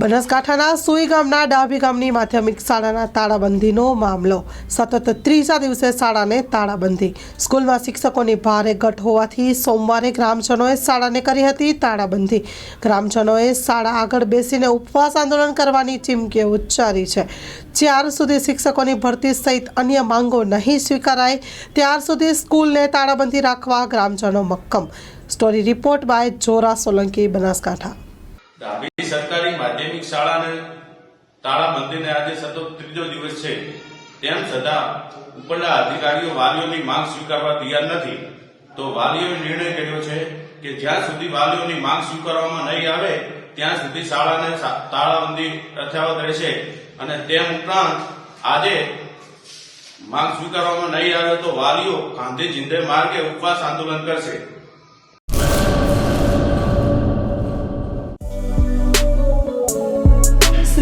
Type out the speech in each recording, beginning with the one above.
બનાસકાંઠાના સુઈ ગામના ડાભી ગામની માધ્યમિક શાળાના તાળાબંધીનો મામલો. સતત ત્રીજા દિવસે શાળાને તાળાબંધી. સ્કૂલમાં શિક્ષકોની ભારે ઘટ હોવાથી સોમવારે ગ્રામજનોએ શાળાને કરી હતી તાળાબંધી. ગ્રામજનોએ શાળા આગળ બેસીને ઉપવાસ આંદોલન કરવાની ચીમકીઓ ઉચ્ચારી છે. જ્યાર સુધી શિક્ષકોની ભરતી સહિત અન્ય માંગો નહીં સ્વીકારાય, ત્યાર સુધી સ્કૂલને તાળાબંધી રાખવા ગ્રામજનો મક્કમ. Story report by Jora Solanki, Banaskantha. Dabhi સરકારી માધ્યમિક શાળાને તાળાબંધીને આજે સતત ત્રીજો દિવસ છે. તેમ છતાં ઉપરના અધિકારીઓ વાલીઓની માંગ સ્વીકારવા તૈયાર નથી. તો વાલીઓએ નિર્ણય કર્યો છે કે જ્યાં સુધી વાલીઓની માંગ સ્વીકારવામાં નહીં આવે, ત્યાં સુધી શાળાને તાળાબંધી યથાવત રહેશે. અને તેમ ઉપરાંત આજે માંગ સ્વીકારવામાં નહીં આવે તો વાલીઓ ગાંધી જિંદે માર્ગે ઉપવાસ આંદોલન કરશે.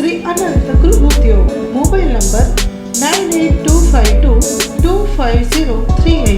શ્રી અનંત ગૃહ ઉદ્યોગ mobile number nine eight two five two two five zero three